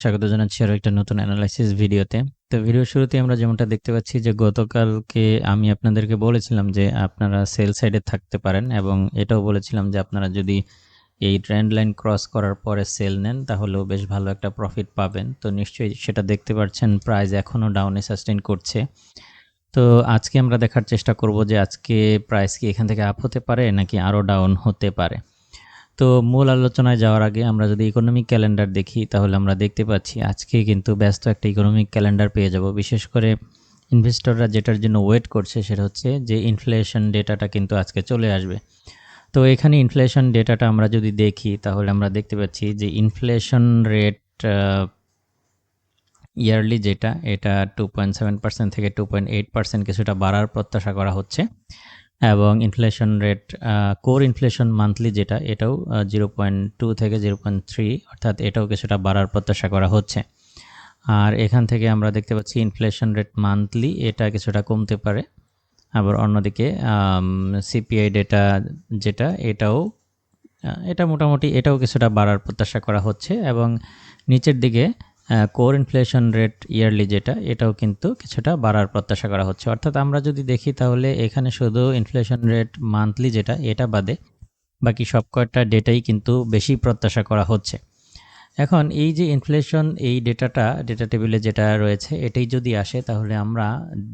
স্বাগত জানাচ্ছি আরও একটা নতুন অ্যানালাইসিস ভিডিওতে। তো ভিডিওর শুরুতে আমরা যেমনটা দেখতে পাচ্ছি যে গতকালকে আমি আপনাদেরকে বলেছিলাম যে আপনারা সেল সাইডে থাকতে পারেন এবং এটাও বলেছিলাম যে আপনারা যদি এই ট্রেন্ড লাইন ক্রস করার পরে সেল নেন, তাহলেও বেশ ভালো একটা প্রফিট পাবেন। তো নিশ্চয়ই সেটা দেখতে পাচ্ছেন প্রাইস এখনও ডাউনে সাস্টেইন করছে। তো আজকে আমরা দেখার চেষ্টা করব যে আজকে প্রাইস কি এখান থেকে আপ হতে পারে নাকি আরও ডাউন হতে পারে। তো মূল আলোচনায় যাওয়ার আগে আমরা যদি ইকোনমিক ক্যালেন্ডার দেখি, তাহলে আমরা দেখতে পাচ্ছি আজকে কিন্তু ব্যস্ত একটা ইকোনমিক ক্যালেন্ডার পেয়ে যাব। বিশেষ করে ইনভেস্টররা যেটার জন্য ওয়েট করছে সেটা হচ্ছে যে ইনফ্লেশন ডেটাটা কিন্তু আজকে চলে আসবে। তো এখানে ইনফ্লেশন ডেটাটা আমরা যদি দেখি, তাহলে আমরা দেখতে পাচ্ছি যে ইনফ্লেশন রেট ইয়ারলি যেটা, এটা টু পয়েন্ট সেভেন পার্সেন্ট থেকে টু পয়েন্ট এইট পার্সেন্ট কিছুটা বাড়ার প্রত্যাশা করা হচ্ছে। এবং inflation rate core inflation monthly যেটা, এটাও জিরো পয়েন্ট টু থেকে জিরো পয়েন্ট থ্রি অর্থাৎ এটাও কিছুটা বাড়ার প্রত্যাশা করা হচ্ছে। আর এখান থেকে আমরা দেখতে পাচ্ছি ইনফ্লেশন রেট মান্থলি এটা কিছুটা কমতে পারে। আবার অন্যদিকে সিপিআই ডেটা যেটা, এটাও এটা মোটামুটি এটাও কিছুটা বাড়ার প্রত্যাশা করা হচ্ছে। এবং নিচের দিকে কোর ইনফ্লেশন রেট ইয়ারলি যেটা, এটাও কিন্তু কিছুটা বাড়ার প্রত্যাশা করা হচ্ছে। অর্থাৎ আমরা যদি দেখি তাহলে এখানে শুধু ইনফ্লেশন রেট মান্থলি যেটা, এটা বাদে বাকি সব কয়টা ডেটাই কিন্তু বেশি প্রত্যাশা করা হচ্ছে। এখন এই যে ইনফ্লেশন এই ডেটাটা ডেটা টেবিলে যেটা রয়েছে, এটাই যদি আসে তাহলে আমরা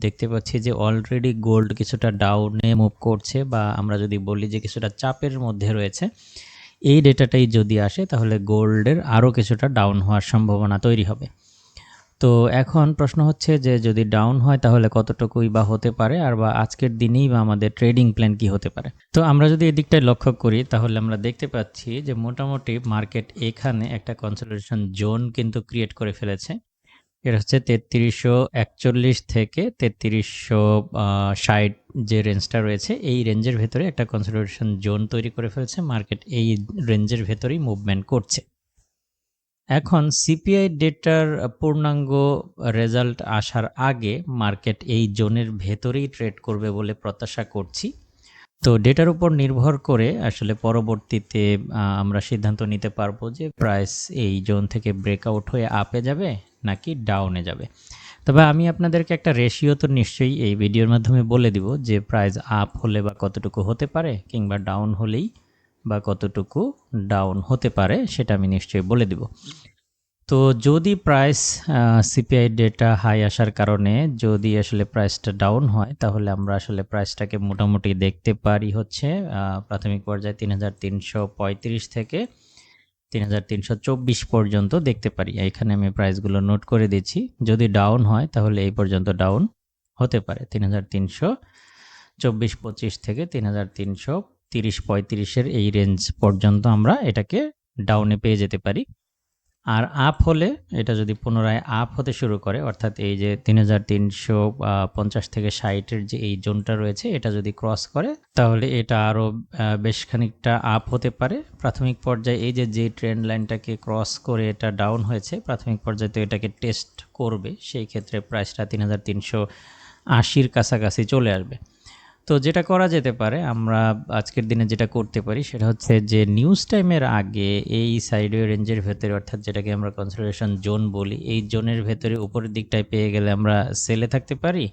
দেখতে পাচ্ছি যে অলরেডি গোল্ড কিছুটা ডাউনে মুভ করছে বা আমরা যদি বলি যে কিছুটা চাপের মধ্যে রয়েছে। এই ডেটাটাই যদি আসে, তাহলে গোল্ডের আরও কিছুটা ডাউন হওয়ার সম্ভাবনা তৈরি হবে। তো এখন প্রশ্ন হচ্ছে যে, যদি ডাউন হয়, তাহলে কতটুকুই বা হতে পারে? আর বা আজকের দিনেই বা আমাদের ট্রেডিং প্ল্যান কি হতে পারে? তো আমরা যদি এদিকটায় লক্ষ্য করি, তাহলে আমরা দেখতে পাচ্ছি যে, মোটামুটি মার্কেট এখানে একটা কনসোলেশন জোন কিন্তু ক্রিয়েট করে ফেলেছে। এটা হচ্ছে তেত্রিশশো একচল্লিশ থেকে তেত্রিশশো ষাট যে রেঞ্জটা রয়েছে, এই রেঞ্জের ভেতরে একটা কনসেন্ট্রেশন জোন তৈরি করে ফেলেছে। মার্কেট এই রেঞ্জের ভেতরেই মুভমেন্ট করছে। এখন সিপিআই ডেটার পূর্ণাঙ্গ রেজাল্ট আসার আগে মার্কেট এই জোনের ভেতরেই ট্রেড করবে বলে প্রত্যাশা করছি। তো ডেটার উপর নির্ভর করে আসলে পরবর্তীতে আমরা সিদ্ধান্ত নিতে পারব যে প্রাইস এই জোন থেকে ব্রেকআউট হয়ে আপে যাবে। নাকি ডাউনে যাবে। তবে আমি আপনাদেরকে একটা রেশিও তো নিশ্চয়ই এই ভিডিওর মাধ্যমে বলে দিব যে প্রাইস আপ হলে বা কতটুকু হতে পারে কিংবা ডাউন হলেই বা কতটুকু ডাউন হতে পারে সেটা আমি নিশ্চয়ই বলে দিব। তো যদি প্রাইস সিপিআই ডেটা হাই আসার কারণে যদি আসলে প্রাইসটা ডাউন হয়, তাহলে আমরা আসলে প্রাইসটাকে মোটামুটি দেখতে পারি হচ্ছে প্রাথমিক পর্যায়ে তিন হাজার তিনশো পঁয়ত্রিশ থেকে তিন হাজার তিনশো চব্বিশ পর্যন্ত দেখতে পারি। এখানে আমি প্রাইসগুলো নোট করে দিচ্ছি। যদি ডাউন হয়, তাহলে এই পর্যন্ত ডাউন হতে পারে। তিন হাজার তিনশো চব্বিশ পঁচিশ থেকে তিন হাজার তিনশো তিরিশ পঁয়ত্রিশের এই রেঞ্জ পর্যন্ত আমরা এটাকে ডাউনে পেয়ে যেতে পারি। আর আপ হলে এটা যদি পুনরায় আপ হতে শুরু করে, অর্থাৎ এই যে তিন হাজার তিনশো পঞ্চাশ থেকে ষাটের যে এই জোনটা রয়েছে, এটা যদি ক্রস করে, তাহলে এটা আরও বেশ খানিকটা আপ হতে পারে। প্রাথমিক পর্যায়ে এই যে যে ট্রেন্ড লাইনটাকে ক্রস করে এটা ডাউন হয়েছে, প্রাথমিক পর্যায়ে তো এটাকে টেস্ট করবে, সেই ক্ষেত্রে প্রাইসটা তিন হাজার তিনশো আশির কাছাকাছি চলে আসবে। তো যেটা করা যেতে পারে, আমরা আজকের দিনে যেটা করতে পারি সেটা হচ্ছে যে নিউজ টাইমের আগে এই সাইডওয়ে রেঞ্জের ভেতরে, অর্থাৎ যেটাকে আমরা কনসিডারেশন জোন বলি, এই জোনের ভেতরে উপরের দিকটায় পেয়ে গেলে আমরা সেলে থাকতে পারি,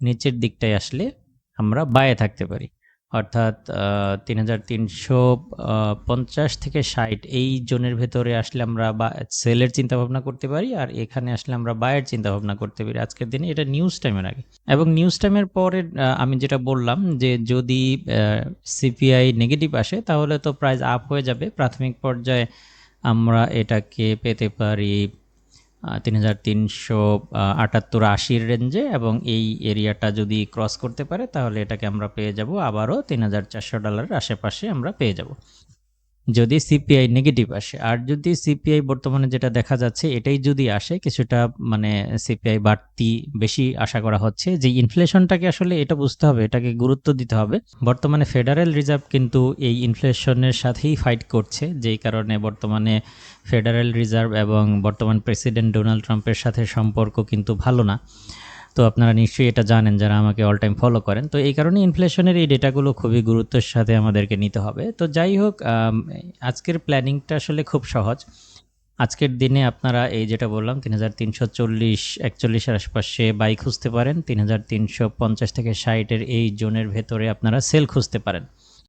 নিচের দিকটায় আসলে আমরা বায়ে থাকতে পারি। অর্থাৎ তিন হাজার তিনশো পঞ্চাশ থেকে ষাট এই জোনের ভেতরে আসলে আমরা বা, সেলের চিন্তা ভাবনা করতে পারি আর এখানে আসলে আমরা বায়ের চিন্তা ভাবনা করতে পারি আজকের দিনে। এটা নিউজ টাইমের আগে। এবং নিউজ টাইমের পরে আমি যেটা বললাম যে যদি সিপিআই নেগেটিভ আসে তাহলে তো প্রাইস আপ হয়ে যাবে। প্রাথমিক পর্যায়ে আমরা এটাকে পেতে পারি তিন হাজার তিনশো আটাত্তর আশির রেঞ্জে এবং এই এরিয়াটা যদি ক্রস করতে পারে, তাহলে এটাকে আমরা পেয়ে যাব। আবারও তিন হাজার চারশো ডলারের আশেপাশে আমরা পেয়ে যাব। যদি সিপিআই নেগেটিভ আসে, আর যদি সিপিআই বর্তমানে যেটা দেখা যাচ্ছে, এটাই যদি আসে, কিছুটা মানে সিপিআই বাড়তি বেশি আশা করা হচ্ছে, যে ইনফ্লেশনটাকে আসলে এটা বুঝতে হবে, এটাকে গুরুত্ব দিতে হবে। বর্তমানে ফেডারেল রিজার্ভ কিন্তু এই ইনফ্লেশনের সাথেই ফাইট করছে, যেই কারণে বর্তমানে ফেডারেল রিজার্ভ এবং বর্তমান প্রেসিডেন্ট ডোনাল্ড ট্রাম্পের সাথে সম্পর্ক কিন্তু ভালো না। তো আপনারা নিশ্চয়ই এটা জানেন যারা আমাকে অল টাইম ফলো করেন। তো এই কারণে ইনফ্লেশনের এই ডেটাগুলো খুবই গুরুত্বের সাথে আমাদেরকে নিতে হবে। তো যাই হোক আজকের প্ল্যানিংটা আসলে খুব সহজ। আজকের দিনে আপনারা এই যেটা বললাম, তিন হাজার তিনশো চল্লিশ, একচল্লিশের আশপাশে বাই খুঁজতে পারেন। তিন হাজার তিনশো পঞ্চাশ থেকে ষাটের এই জোনের ভেতরে আপনারা সেল খুঁজতে পারেন।